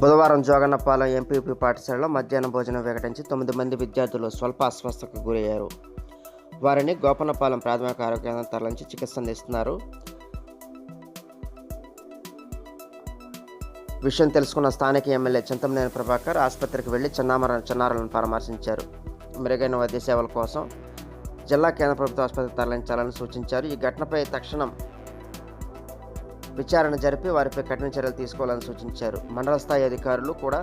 బుధవారం జోగన్నపాలెం ఎంపీపీ పాఠశాలలో మధ్యాహ్న భోజనం వికటించి తొమ్మిది మంది విద్యార్థులు స్వల్ప అస్వస్థతకు గురయ్యారు. వారిని గోపన్నపాలెం ప్రాథమిక ఆరోగ్య కేంద్రం తరలించి చికిత్స అందిస్తున్నారు. విషయం తెలుసుకున్న స్థానిక ఎమ్మెల్యే చింతమనేని ప్రభాకర్ ఆసుపత్రికి వెళ్ళి చిన్నామర చిన్నారులను పరామర్శించారు. మెరుగైన వైద్య సేవల కోసం జిల్లా కేంద్ర ప్రభుత్వ ఆసుపత్రికి తరలించాలని సూచించారు. ఈ ఘటనపై తక్షణం విచారణ జరిపి వారిపై కఠిన చర్యలు తీసుకోవాలని సూచించారు. మండల స్థాయి అధికారులు కూడా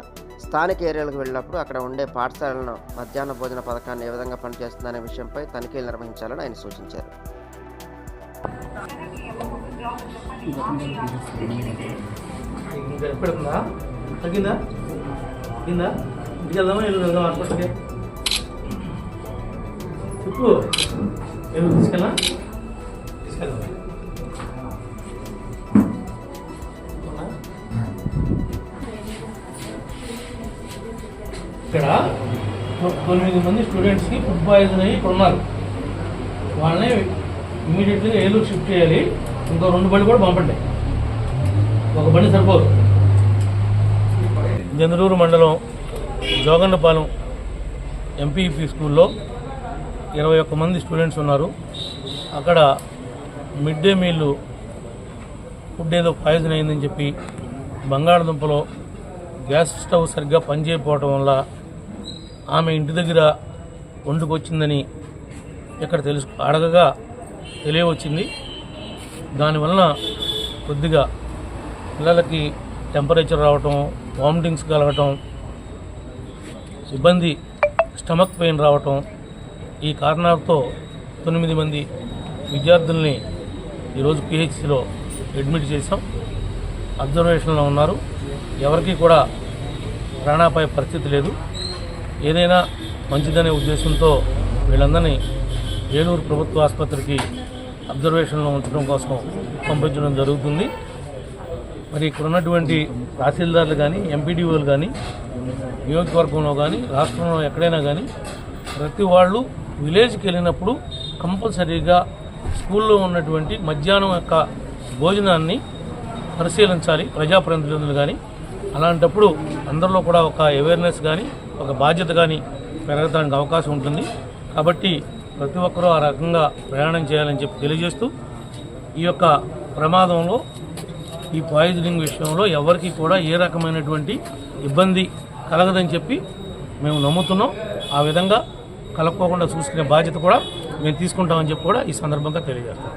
స్థానిక ఏరియాలకు వెళ్ళినప్పుడు అక్కడ ఉండే పాఠశాలను మధ్యాహ్న భోజన పథకాన్ని ఏ విధంగా పనిచేస్తుందనే విషయంపై తనిఖీలు నిర్వహించాలని ఆయన సూచించారు. తగ్గిందా? తగ్గిందా? ఇంటికి వెళ్దామా చెప్పు. తీసుకెళ్ళా తీసుకెళ్దాం ఇక్కడ తొమ్మిది మంది స్టూడెంట్స్కి ఫుడ్ పాయిజన్ అయ్యి ఇక్కడ ఉన్నారు వాళ్ళని ఇమీడియట్గా ఏలూరు షిఫ్ట్ చేయాలి. ఇంకో రెండు బండి కూడా పంపండి. ఒక బండి సరిపోదు. జంద్రూరు మండలం జోగన్నపాలెం ఎంపీపీ స్కూల్లో ఇరవై ఒక్క మంది స్టూడెంట్స్ ఉన్నారు. అక్కడ మిడ్ డే మీల్ ఫుడ్ ఏదో పాయిజన్ అయిందని చెప్పి బంగాళదుంపలో గ్యాస్ స్టవ్ సరిగ్గా పనిచేయకపోవటం వల్ల ఆమె ఇంటి దగ్గర వండుకొచ్చిందని ఇక్కడ తెలుసు అడగగా తెలియవచ్చింది. దానివలన కొద్దిగా పిల్లలకి టెంపరేచర్ రావటం వామిటింగ్స్ కలగటం ఇబ్బంది స్టమక్ పెయిన్ రావటం ఈ కారణాలతో తొమ్మిది మంది విద్యార్థుల్ని ఈరోజు పిహెచ్సిలో అడ్మిట్ చేశాం. అబ్జర్వేషన్లో ఉన్నారు. ఎవరికి కూడా ప్రాణాపాయ పరిస్థితి లేదు. ఏదైనా మంచిదనే ఉద్దేశంతో వీళ్ళందరినీ ఏలూరు ప్రభుత్వ ఆసుపత్రికి అబ్జర్వేషన్లో ఉంచడం కోసం పంపించడం జరుగుతుంది. మరి ఇక్కడ ఉన్నటువంటి తహసీల్దార్లు కానీ ఎంపీడీఓలు కానీ నియోజకవర్గంలో కానీ రాష్ట్రంలో ఎక్కడైనా కానీ ప్రతి వాళ్ళు విలేజ్కి వెళ్ళినప్పుడు కంపల్సరీగా స్కూల్లో ఉన్నటువంటి మధ్యాహ్నం యొక్క భోజనాన్ని పరిశీలించాలి. ప్రజాప్రతినిధులు కానీ అలాంటప్పుడు అందరిలో కూడా ఒక అవేర్నెస్ కానీ ఒక బాధ్యత కానీ పెరగడానికి అవకాశం ఉంటుంది. కాబట్టి ప్రతి ఒక్కరూ ఆ రకంగా ప్రయాణం చేయాలని చెప్పి తెలియజేస్తూ ఈ యొక్క ప్రమాదంలో ఈ పాయిజనింగ్ విషయంలో ఎవరికి కూడా ఏ రకమైనటువంటి ఇబ్బంది కలగదని చెప్పి మేము నమ్ముతున్నాం. ఆ విధంగా కలగకోకుండా చూసుకునే బాధ్యత కూడా మేము తీసుకుంటామని చెప్పి కూడా ఈ సందర్భంగా తెలియజేస్తాం.